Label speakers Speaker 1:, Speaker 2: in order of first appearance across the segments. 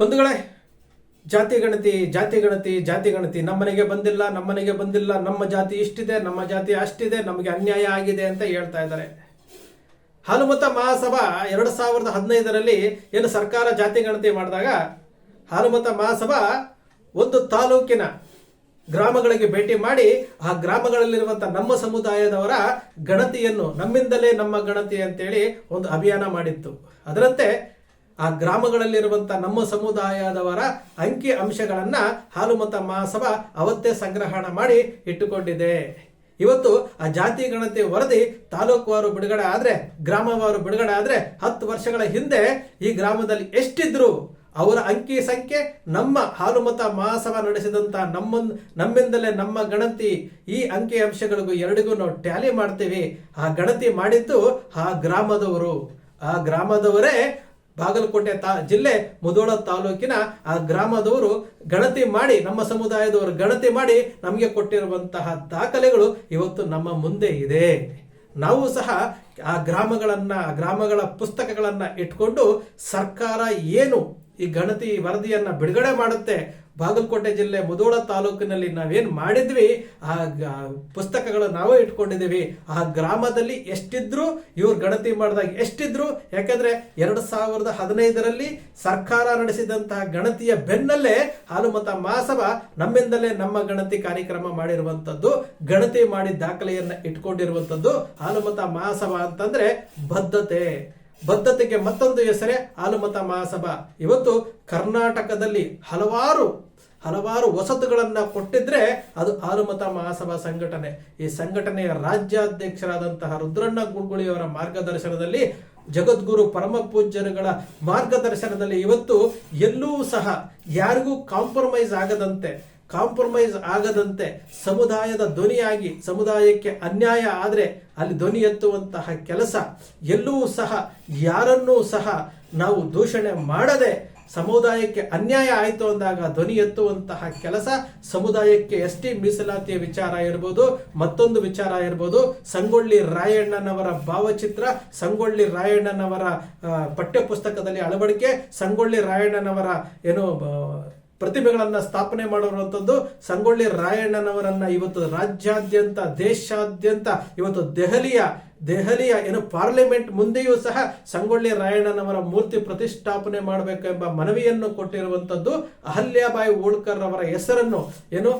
Speaker 1: ಬಂಧುಗಳೇ, ಜಾತಿ ಗಣತಿ ಜಾತಿ ಗಣತಿ ಜಾತಿ ಗಣತಿ ನಮ್ಮನೆಗೆ ಬಂದಿಲ್ಲ ನಮ್ಮನೆಗೆ ಬಂದಿಲ್ಲ, ನಮ್ಮ ಜಾತಿ ಇಷ್ಟಿದೆ, ನಮ್ಮ ಜಾತಿ ಅಷ್ಟಿದೆ, ನಮಗೆ ಅನ್ಯಾಯ ಆಗಿದೆ ಅಂತ ಹೇಳ್ತಾ ಇದ್ದಾರೆ. ಹಾಲುಮತ ಮಹಾಸಭಾ ಎರಡು ಸಾವಿರದ ಹದಿನೈದರಲ್ಲಿ ಏನು ಸರ್ಕಾರ ಜಾತಿ ಗಣತಿ ಮಾಡಿದಾಗ, ಹಾಲುಮತ ಮಹಾಸಭಾ ಒಂದು ತಾಲೂಕಿನ ಗ್ರಾಮಗಳಿಗೆ ಭೇಟಿ ಮಾಡಿ, ಆ ಗ್ರಾಮಗಳಲ್ಲಿರುವಂಥ ನಮ್ಮ ಸಮುದಾಯದವರ ಗಣತಿಯನ್ನು ನಮ್ಮಿಂದಲೇ ನಮ್ಮ ಗಣತಿ ಅಂತೇಳಿ ಒಂದು ಅಭಿಯಾನ ಮಾಡಿತ್ತು. ಅದರಂತೆ ಆ ಗ್ರಾಮಗಳಲ್ಲಿರುವಂಥ ನಮ್ಮ ಸಮುದಾಯದವರ ಅಂಕಿ ಅಂಶಗಳನ್ನ ಹಾಲುಮತ ಮಹಾಸಭಾ ಅವತ್ತೇ ಸಂಗ್ರಹಣ ಮಾಡಿ ಇಟ್ಟುಕೊಂಡಿದೆ. ಇವತ್ತು ಆ ಜಾತಿ ಗಣತಿ ವರದಿ ತಾಲೂಕುವಾರು ಬಿಡುಗಡೆ ಆದ್ರೆ, ಗ್ರಾಮವಾರು ಬಿಡುಗಡೆ ಆದ್ರೆ ಹತ್ತು ವರ್ಷಗಳ ಹಿಂದೆ ಈ ಗ್ರಾಮದಲ್ಲಿ ಎಷ್ಟಿದ್ರು ಅವರ ಅಂಕಿ ಸಂಖ್ಯೆ ನಮ್ಮ ಹಾಲುಮತ ಮಹಾಸಭಾ ನಡೆಸಿದಂತ ನಮ್ಮ ನಮ್ಮಿಂದಲೇ ನಮ್ಮ ಗಣತಿ ಈ ಅಂಕಿ ಅಂಶಗಳಿಗೂ ಎರಡಿಗೂ ನಾವು ಟ್ಯಾಲಿ ಮಾಡ್ತೀವಿ. ಆ ಗಣತಿ ಮಾಡಿದ್ದು ಆ ಗ್ರಾಮದವರು. ಆ ಗ್ರಾಮದವರೇ ಬಾಗಲಕೋಟೆ ತಾ, ಜಿಲ್ಲೆ ಮುದೋಳ ತಾಲೂಕಿನ ಆ ಗ್ರಾಮದವರು ಗಣತಿ ಮಾಡಿ, ನಮ್ಮ ಸಮುದಾಯದವರು ಗಣತಿ ಮಾಡಿ ನಮಗೆ ಕೊಟ್ಟಿರುವಂತಹ ದಾಖಲೆಗಳು ಇವತ್ತು ನಮ್ಮ ಮುಂದೆ ಇದೆ. ನಾವು ಸಹ ಆ ಗ್ರಾಮಗಳನ್ನ ಗ್ರಾಮಗಳ ಪುಸ್ತಕಗಳನ್ನ ಇಟ್ಕೊಂಡು ಸರ್ಕಾರ ಏನು ಈ ಗಣತಿ ವರದಿಯನ್ನ ಬಿಡುಗಡೆ ಮಾಡುತ್ತೆ ಬಾಗಲಕೋಟೆ ಜಿಲ್ಲೆ ಮುದೋಳ ತಾಲೂಕಿನಲ್ಲಿ ನಾವೇನು ಮಾಡಿದ್ವಿ, ಆ ಪುಸ್ತಕಗಳು ನಾವೇ ಇಟ್ಕೊಂಡಿದ್ದೀವಿ, ಆ ಗ್ರಾಮದಲ್ಲಿ ಎಷ್ಟಿದ್ರು ಇವ್ರು ಗಣತಿ ಮಾಡಿದಾಗ ಎಷ್ಟಿದ್ರು, ಯಾಕಂದ್ರೆ ಎರಡು ಸಾವಿರದ ಹದಿನೈದರಲ್ಲಿ ಸರ್ಕಾರ ನಡೆಸಿದಂತಹ ಗಣತಿಯ ಬೆನ್ನಲ್ಲೇ ಹಾಲುಮತ ಮಹಾಸಭಾ ನಮ್ಮಿಂದಲೇ ನಮ್ಮ ಗಣತಿ ಕಾರ್ಯಕ್ರಮ ಮಾಡಿರುವಂಥದ್ದು, ಗಣತಿ ಮಾಡಿ ದಾಖಲೆಯನ್ನ ಇಟ್ಕೊಂಡಿರುವಂತದ್ದು ಹಾಲುಮತ ಮಹಾಸಭಾ ಅಂತಂದ್ರೆ ಬದ್ಧತೆ. ಬದ್ಧತೆಗೆ ಮತ್ತೊಂದು ಹೆಸರೇ ಆಲುಮತಾ ಮಹಾಸಭಾ. ಇವತ್ತು ಕರ್ನಾಟಕದಲ್ಲಿ ಹಲವಾರು ಹಲವಾರು ವಸತುಗಳನ್ನ ಕೊಟ್ಟಿದ್ರೆ ಅದು ಆಲುಮತಾ ಮಹಾಸಭಾ ಸಂಘಟನೆ. ಈ ಸಂಘಟನೆಯ ರಾಜ್ಯಾಧ್ಯಕ್ಷರಾದಂತಹ ರುದ್ರಣ್ಣ ಗುಡ್ಗುಳಿಯವರ ಮಾರ್ಗದರ್ಶನದಲ್ಲಿ ಜಗದ್ಗುರು ಪರಮ ಪೂಜ್ಯರುಗಳ ಮಾರ್ಗದರ್ಶನದಲ್ಲಿ ಇವತ್ತು ಎಲ್ಲೂ ಸಹ ಯಾರಿಗೂ ಕಾಂಪ್ರಮೈಸ್ ಆಗದಂತೆ ಕಾಂಪ್ರಮೈಸ್ ಆಗದಂತೆ ಸಮುದಾಯದ ಧ್ವನಿಯಾಗಿ, ಸಮುದಾಯಕ್ಕೆ ಅನ್ಯಾಯ ಆದರೆ ಅಲ್ಲಿ ಧ್ವನಿ ಎತ್ತುವಂತಹ ಕೆಲಸ ಎಲ್ಲೂ ಸಹ, ಯಾರನ್ನೂ ಸಹ ನಾವು ದೂಷಣೆ ಮಾಡದೆ ಸಮುದಾಯಕ್ಕೆ ಅನ್ಯಾಯ ಆಯಿತು ಅಂದಾಗ ಧ್ವನಿ ಎತ್ತುವಂತಹ ಕೆಲಸ ಸಮುದಾಯಕ್ಕೆ ಎಸ್ ಟಿ ಮೀಸಲಾತಿಯ ವಿಚಾರ ಇರ್ಬೋದು, ಮತ್ತೊಂದು ವಿಚಾರ ಇರ್ಬೋದು. ಸಂಗೊಳ್ಳಿ ರಾಯಣ್ಣನವರ ಭಾವಚಿತ್ರ, ಸಂಗೊಳ್ಳಿ ರಾಯಣ್ಣನವರ ಪಠ್ಯಪುಸ್ತಕದಲ್ಲಿ ಅಳವಡಿಕೆ, ಸಂಗೊಳ್ಳಿ ರಾಯಣ್ಣನವರ, ಏನು ಆ, ಪ್ರತಿಮೆಗಳನ್ನ ಸ್ಥಾಪನೆ ಮಾಡಿರುವಂಥದ್ದು ಸಂಗೊಳ್ಳಿ ರಾಯಣ್ಣನವರನ್ನ. ಇವತ್ತು ರಾಜ್ಯಾದ್ಯಂತ ದೇಶಾದ್ಯಂತ ಇವತ್ತು ದೆಹಲಿಯ ದೆಹಲಿಯ ಏನು ಪಾರ್ಲಿಮೆಂಟ್ ಮುಂದೆಯೂ ಸಹ ಸಂಗೊಳ್ಳಿ ರಾಯಣ್ಣನವರ ಮೂರ್ತಿ ಪ್ರತಿಷ್ಠಾಪನೆ ಮಾಡಬೇಕೆಂಬ ಮನವಿಯನ್ನು ಕೊಟ್ಟಿರುವಂಥದ್ದು ಅಹಲ್ಯಾಬಾಯಿ ಹೋಳ್ಕರ್ ಅವರ ಹೆಸರನ್ನು ಏನು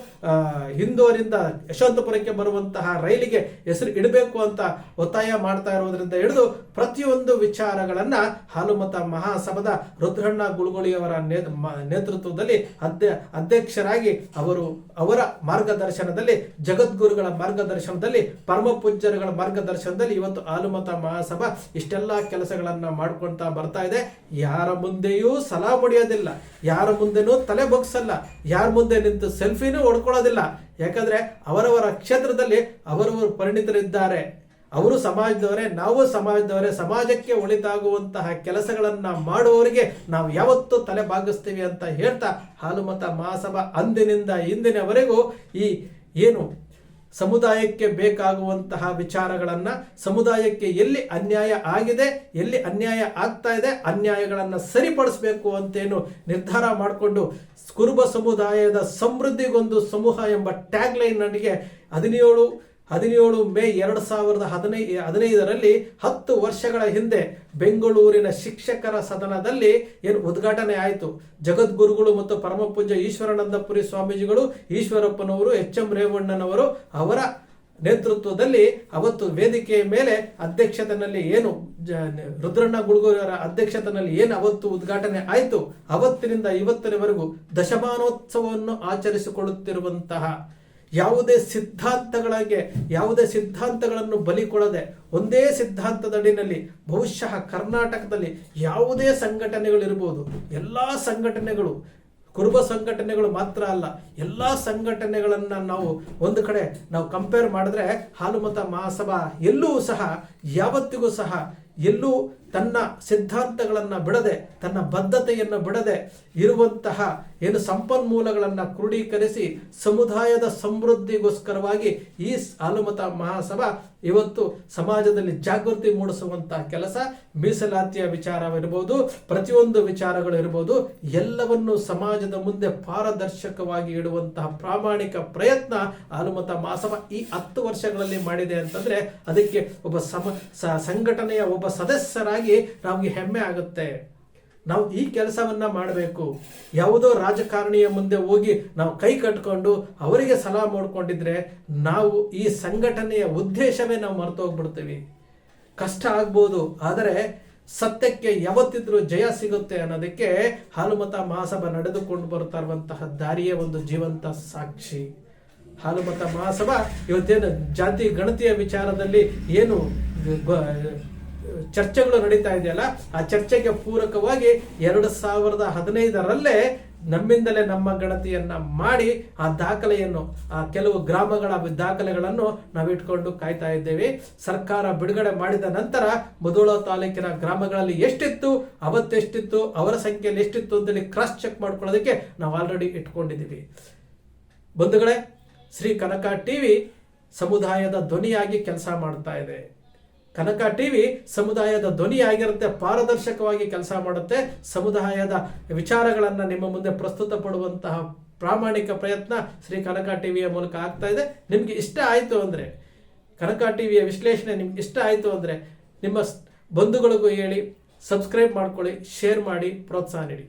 Speaker 1: ಹಿಂದೂರಿಂದ ಯಶವಂತಪುರಕ್ಕೆ ಬರುವಂತಹ ರೈಲಿಗೆ ಹೆಸರು ಇಡಬೇಕು ಅಂತ ಒತ್ತಾಯ ಮಾಡ್ತಾ ಇರುವುದರಿಂದ ಹಿಡಿದು ಪ್ರತಿಯೊಂದು ವಿಚಾರಗಳನ್ನು ಹಾಲುಮತ ಮಹಾಸಭದ ರುದ್ರಣ್ಣ ಗುಳುಗುಳಿಯವರ ನೇತೃತ್ವದಲ್ಲಿ ಅಧ್ಯ, ಅಧ್ಯಕ್ಷರಾಗಿ ಅವರು ಅವರ ಮಾರ್ಗದರ್ಶನದಲ್ಲಿ ಜಗದ್ಗುರುಗಳ ಮಾರ್ಗದರ್ಶನದಲ್ಲಿ ಪರಮ ಪೂಜ್ಯರುಗಳ ಮಾರ್ಗದರ್ಶನದಲ್ಲಿ ಇವತ್ತು ಹಾಲುಮತ ಮಹಾಸಭಾ ಇಷ್ಟೆಲ್ಲ ಕೆಲಸಗಳನ್ನ ಮಾಡ್ಕೊಳ್ತಾ ಬರ್ತಾ ಇದೆ. ಯಾರ ಮುಂದೆಯೂ ಸಲಾ ಮುಡಿಯೋದಿಲ್ಲ ಯಾರ ಮುಂದೆನೂ ತಲೆ ಬಗ್ಸಲ್ಲ. ಯಾರ ಮುಂದೆ ನಿಂತು ಸೆಲ್ಫಿನೂ ಹೊಡ್ಕೊಳ್ಳೋದಿಲ್ಲ. ಯಾಕಂದ್ರೆ ಅವರವರ ಕ್ಷೇತ್ರದಲ್ಲಿ ಅವರವರು ಪರಿಣಿತರಿದ್ದಾರೆ. ಅವರು ಸಮಾಜದವರೇ, ನಾವು ಸಮಾಜದವರೇ, ಸಮಾಜಕ್ಕೆ ಒಳಿತಾಗುವಂತಹ ಕೆಲಸಗಳನ್ನ ಮಾಡುವವರಿಗೆ ನಾವು ಯಾವತ್ತೂ ತಲೆ ಬಾಗಿಸ್ತೀವಿ ಅಂತ ಹೇಳ್ತಾ ಹಾಲುಮತ ಮಹಾಸಭಾ ಅಂದಿನಿಂದ ಇಂದಿನವರೆಗೂ ಈ ಏನು ಸಮುದಾಯಕ್ಕೆ ಬೇಕಾಗುವಂತಹ ವಿಚಾರಗಳನ್ನು ಸಮುದಾಯಕ್ಕೆ ಎಲ್ಲಿ ಅನ್ಯಾಯ ಆಗಿದೆ, ಎಲ್ಲಿ ಅನ್ಯಾಯ ಆಗ್ತಾ ಇದೆ, ಅನ್ಯಾಯಗಳನ್ನ ಸರಿಪಡಿಸಬೇಕು ಅಂತೇನು ನಿರ್ಧಾರ ಮಾಡಿಕೊಂಡು ಕುರುಬ ಸಮುದಾಯದ ಸಮೃದ್ಧಿಗೊಂದು ಸಮೂಹ ಎಂಬ ಟ್ಯಾಗ್ಲೈನ್ ನನಗೆ ಹದಿನೇಳು ಹದಿನೇಳು ಮೇ ಎರಡು ಸಾವಿರದ ಹದಿನೈ, ಹದಿನೈದರಲ್ಲಿ ಹತ್ತು ವರ್ಷಗಳ ಹಿಂದೆ ಬೆಂಗಳೂರಿನ ಶಿಕ್ಷಕರ ಸದನದಲ್ಲಿ ಏನು ಉದ್ಘಾಟನೆ ಆಯಿತು. ಜಗದ್ಗುರುಗಳು ಮತ್ತು ಪರಮಪೂಜ್ಯ ಈಶ್ವರನಂದಪುರಿ ಸ್ವಾಮೀಜಿಗಳು, ಈಶ್ವರಪ್ಪನವರು, ಎಚ್ ಎಂ ರೇವಣ್ಣನವರು ಅವರ ನೇತೃತ್ವದಲ್ಲಿ ಅವತ್ತು ವೇದಿಕೆಯ ಮೇಲೆ ಅಧ್ಯಕ್ಷತನಲ್ಲಿ ಏನು ರುದ್ರಣ್ಣ ಗುಳ್ಗೂರವರ ಅಧ್ಯಕ್ಷತನಲ್ಲಿ ಏನು ಅವತ್ತು ಉದ್ಘಾಟನೆ ಆಯಿತು. ಅವತ್ತಿನಿಂದ ಇವತ್ತಿನವರೆಗೂ ದಶಮಾನೋತ್ಸವವನ್ನು ಆಚರಿಸಿಕೊಳ್ಳುತ್ತಿರುವಂತಹ ಯಾವುದೇ ಸಿದ್ಧಾಂತಗಳಿಗೆ, ಯಾವುದೇ ಸಿದ್ಧಾಂತಗಳನ್ನು ಬಲಿ ಕೊಡದೆ, ಒಂದೇ ಸಿದ್ಧಾಂತದಡಿನಲ್ಲಿ ಬಹುಶಃ ಕರ್ನಾಟಕದಲ್ಲಿ ಯಾವುದೇ ಸಂಘಟನೆಗಳಿರ್ಬೋದು. ಎಲ್ಲ ಸಂಘಟನೆಗಳು, ಕುರುಬ ಸಂಘಟನೆಗಳು ಮಾತ್ರ ಅಲ್ಲ, ಎಲ್ಲ ಸಂಘಟನೆಗಳನ್ನು ನಾವು ಒಂದು ಕಡೆ ನಾವು ಕಂಪೇರ್ ಮಾಡಿದ್ರೆ ಹಾಲುಮತ ಮಹಾಸಭಾ ಎಲ್ಲೂ ಸಹ, ಯಾವತ್ತಿಗೂ ಸಹ ಎಲ್ಲೂ ತನ್ನ ಸಿದ್ಧಾಂತಗಳನ್ನು ಬಿಡದೆ, ತನ್ನ ಬದ್ಧತೆಯನ್ನು ಬಿಡದೆ ಇರುವಂತಹ ಏನು ಸಂಪನ್ಮೂಲಗಳನ್ನು ಕ್ರೋಢೀಕರಿಸಿ ಸಮುದಾಯದ ಸಮೃದ್ಧಿಗೋಸ್ಕರವಾಗಿ ಈ ಹಾಲುಮತ ಮಹಾಸಭಾ ಇವತ್ತು ಸಮಾಜದಲ್ಲಿ ಜಾಗೃತಿ ಮೂಡಿಸುವಂತಹ ಕೆಲಸ, ಮೀಸಲಾತಿಯ ವಿಚಾರವಿರ್ಬೋದು ಪ್ರತಿಯೊಂದು ವಿಚಾರಗಳು ಇರ್ಬೋದು ಎಲ್ಲವನ್ನು ಸಮಾಜದ ಮುಂದೆ ಪಾರದರ್ಶಕವಾಗಿ ಇಡುವಂತಹ ಪ್ರಾಮಾಣಿಕ ಪ್ರಯತ್ನ ಹಾಲುಮತ ಮಹಾಸಭಾ ಈ ಹತ್ತು ವರ್ಷಗಳಲ್ಲಿ ಮಾಡಿದೆ ಅಂತಂದ್ರೆ ಅದಕ್ಕೆ ಒಬ್ಬ ಸಮ ಸಂಘಟನೆಯ ಒಬ್ಬ ಸದಸ್ಯರಾಗಿ ನಮಗೆ ಹೆಮ್ಮೆ ಆಗುತ್ತೆ. ನಾವು ಈ ಕೆಲಸವನ್ನ ಮಾಡಬೇಕು. ಯಾವುದೋ ರಾಜಕಾರಣಿಯ ಮುಂದೆ ಹೋಗಿ ನಾವು ಕೈ ಕಟ್ಕೊಂಡು ಅವರಿಗೆ ಸಲಹೆ ಮಾಡ್ಕೊಂಡಿದ್ರೆ ನಾವು ಈ ಸಂಘಟನೆಯ ಉದ್ದೇಶವೇ ನಾವು ಮರ್ತೋಗ್ಬಿಡ್ತೀವಿ ಕಷ್ಟ ಆಗ್ಬೋದು, ಆದರೆ ಸತ್ಯಕ್ಕೆ ಯಾವತ್ತಿದ್ರೂ ಜಯ ಸಿಗುತ್ತೆ ಅನ್ನೋದಕ್ಕೆ ಹಾಲುಮತ ಮಹಾಸಭಾ ನಡೆದುಕೊಂಡು ಬರ್ತಾ ಇರುವಂತಹ ದಾರಿಯೇ ಒಂದು ಜೀವಂತ ಸಾಕ್ಷಿ. ಹಾಲುಮತ ಮಹಾಸಭಾ ಇವತ್ತೇನು ಜಾತಿ ಗಣತಿಯ ವಿಚಾರದಲ್ಲಿ ಏನು ಚರ್ಚೆಗಳು ನಡೀತಾ ಇದೆಯಲ್ಲ, ಆ ಚರ್ಚೆಗೆ ಪೂರಕವಾಗಿ ಎರಡು ಸಾವಿರದ ಹದಿನೈದರಲ್ಲೇ ನಮ್ಮಿಂದಲೇ ನಮ್ಮ ಗಣತಿಯನ್ನ ಮಾಡಿ ಆ ದಾಖಲೆಯನ್ನು, ಆ ಕೆಲವು ಗ್ರಾಮಗಳ ದಾಖಲೆಗಳನ್ನು ನಾವು ಇಟ್ಕೊಂಡು ಕಾಯ್ತಾ ಇದ್ದೇವೆ. ಸರ್ಕಾರ ಬಿಡುಗಡೆ ಮಾಡಿದ ನಂತರ ಮುಧೋಳ ತಾಲೂಕಿನ ಗ್ರಾಮಗಳಲ್ಲಿ ಎಷ್ಟಿತ್ತು, ಅವತ್ತೆಷ್ಟಿತ್ತು, ಅವರ ಸಂಖ್ಯೆಯಲ್ಲಿ ಎಷ್ಟಿತ್ತು ಅಂತೇಳಿ ಕ್ರಾಸ್ ಚೆಕ್ ಮಾಡ್ಕೊಳ್ಳೋದಕ್ಕೆ ನಾವು ಆಲ್ರೆಡಿ ಇಟ್ಕೊಂಡಿದ್ದೀವಿ. ಬಂಧುಗಳೇ, ಶ್ರೀ ಕನಕ ಟಿವಿ ಸಮುದಾಯದ ಧ್ವನಿಯಾಗಿ ಕೆಲಸ ಮಾಡ್ತಾ ಇದೆ. ಕನಕ ಟಿವಿ ಸಮುದಾಯದ ಧ್ವನಿಯಾಗಿರುತ್ತೆ ಪಾರದರ್ಶಕವಾಗಿ ಕೆಲಸ ಮಾಡುತ್ತೆ. ಸಮುದಾಯದ ವಿಚಾರಗಳನ್ನು ನಿಮ್ಮ ಮುಂದೆ ಪ್ರಸ್ತುತಪಡುವಂತಹ ಪ್ರಾಮಾಣಿಕ ಪ್ರಯತ್ನ ಶ್ರೀ ಕನಕ ಟಿವಿಯ ಮೂಲಕ ಆಗ್ತಾ ಇದೆ. ನಿಮಗೆ ಇಷ್ಟ ಆಯಿತು ಅಂದರೆ, ಕನಕ ಟಿವಿಯ ವಿಶ್ಲೇಷಣೆ ನಿಮ್ಗೆ ಇಷ್ಟ ಆಯಿತು ಅಂದರೆ, ನಿಮ್ಮ ಬಂಧುಗಳಿಗೂ ಹೇಳಿ, ಸಬ್ಸ್ಕ್ರೈಬ್ ಮಾಡ್ಕೊಳ್ಳಿ, ಶೇರ್ ಮಾಡಿ, ಪ್ರೋತ್ಸಾಹ ನೀಡಿ.